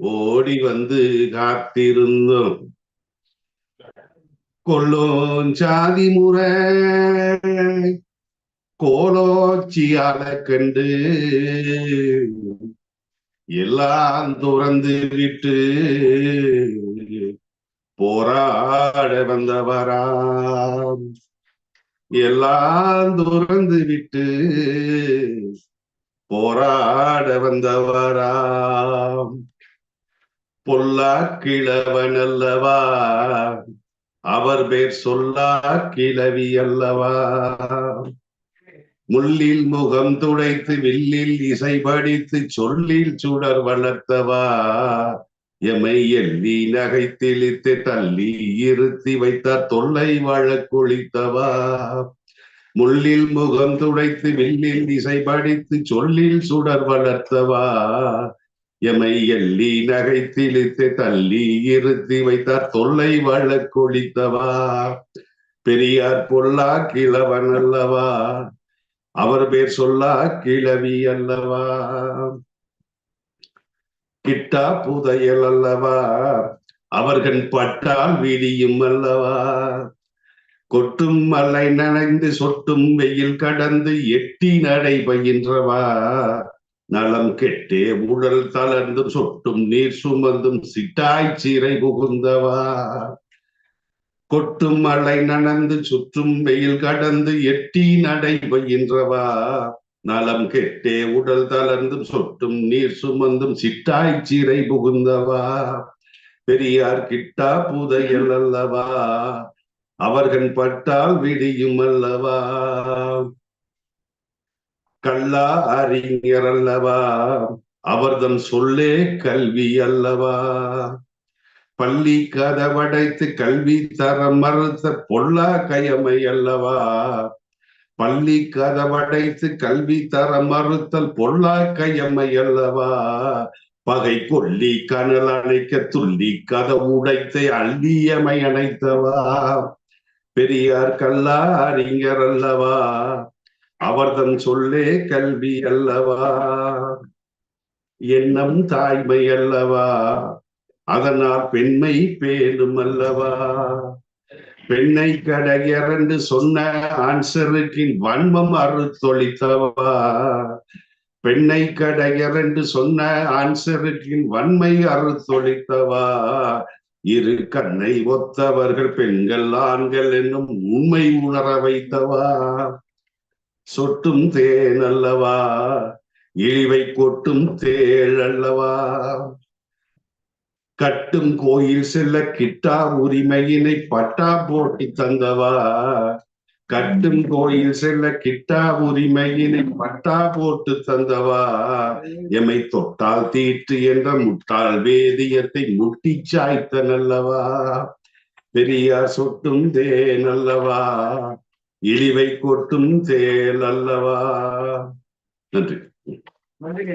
ஓடி வந்து காத்திருந்தோம். கொல்லும் சாதி முறை. கோலோச்சியால கண்டு எல்லாம் துறந்து விட்டு போராட வந்தவராம். எல்லாம் துறந்து விட்டு போராட வந்தவராம். பொல்லா கிழவன் அல்லவா அவர் பேர் சொல்லா கிழவி அல்லவா முள்ளில் முகம் துடைத்து வில்லில் இசை படித்து சொல்லில் சுடர் வளர்த்தவா? எமை நகை திழித்து தள்ளி இருத்தி வைத்தார் தொல்லை வழக்கொழித்தவா முள்ளில் முகம் துடைத்து வில்லில் இசை படித்து சொல்லில் சுடர் வளர்த்தவா? எமை எள்ளி நகைத்திழித்து தள்ளி இருத்தி வைத்தார் தொல்லை வழக்கொழித்தவா பெரியார் பொல்லா கிழவன் அல்லவா. அவர் பேர் சொல்லா கிழவி அல்லவா. கிட்டா புதையல் அல்லவா. அவர்கள் பட்டால் விடியும் அல்லவா. கொட்டும் மலை நனைந்து சொட்டும் வெயில் கடந்து எட்டி நடை பயின்றவா. நலம் கெட்டே உடல் தளர்ந்தும் சொட்டும் நீர் சுமந்தும் சிட்டாய் சீரை புகுந்தவா. கொட்டும் மலை நனந்து சுற்றும் வெயில் கடந்து எட்டி நடை பயின்றவா. நலம் கெட்டே உடல் தளர்ந்தும் சொட்டும் நீர் சுமந்தும் சிட்டாய் சீரை புகுந்தவா. பெரியார் கிட்டா புதையல் அல்லவா. அவர்கள் பட்டால் விடியும் அல்லவா. கல்லா அறிஞர் அல்லவா? அவர்தம் சொல்லே கல்வி அல்லவா? பள்ளி கதவடைத்து கல்வி தர மறுத்த பொல்லா கயமை அல்லவா? பள்ளி கதவடைத்து கல்வி தர மறுத்தல் பொல்லா கயமை அல்லவா? பகை கொல்லி கனல் அணைக்க துள்ளி கத உடைத்து அள்ளியமை அணைத்தவா? பெரியார் கல்லா அறிஞர் அல்லவா? அவர்தம் சொல்லே கல்வி அல்லவா? எண்ணம் தாய்மை அல்லவா? அதனால் பெண்மை பேணும் அல்லவா? பெண்ணை கடையரண்டு சொன்ன ஆன்சருக்கின் வன்மம் அறுத்தொழித்தவா பெண்ணை கடையரண்டு சொன்ன ஆன்சருக்கின் வன்மை அறுத்தொழித்தவா இரு கண்ணை ஒத்தவர்கள் பெண்கள் ஆண்கள் என்னும் உண்மை உணர வைத்தவா? சொட்டும் தேன் அல்லவா? இழிவை கொட்டும் தேள் அல்லவா? கட்டும் கோயில் செல்ல கிட்டா உரிமையினை பட்டா போட்டி தந்தவா? கட்டும் கோயில் செல்ல கிட்டா உரிமையினை பட்டா போட்டு தந்தவா? எமை தொட்டால் தீட்டு என்ற முட்டாள் வேதியத்தை முட்டி சாய்த்த நல்லவா பெரியார் சொட்டும் தேன் அல்லவா? இழிவை கொட்டும் தேல் அல்லவா? நன்றி. நன்றிங்க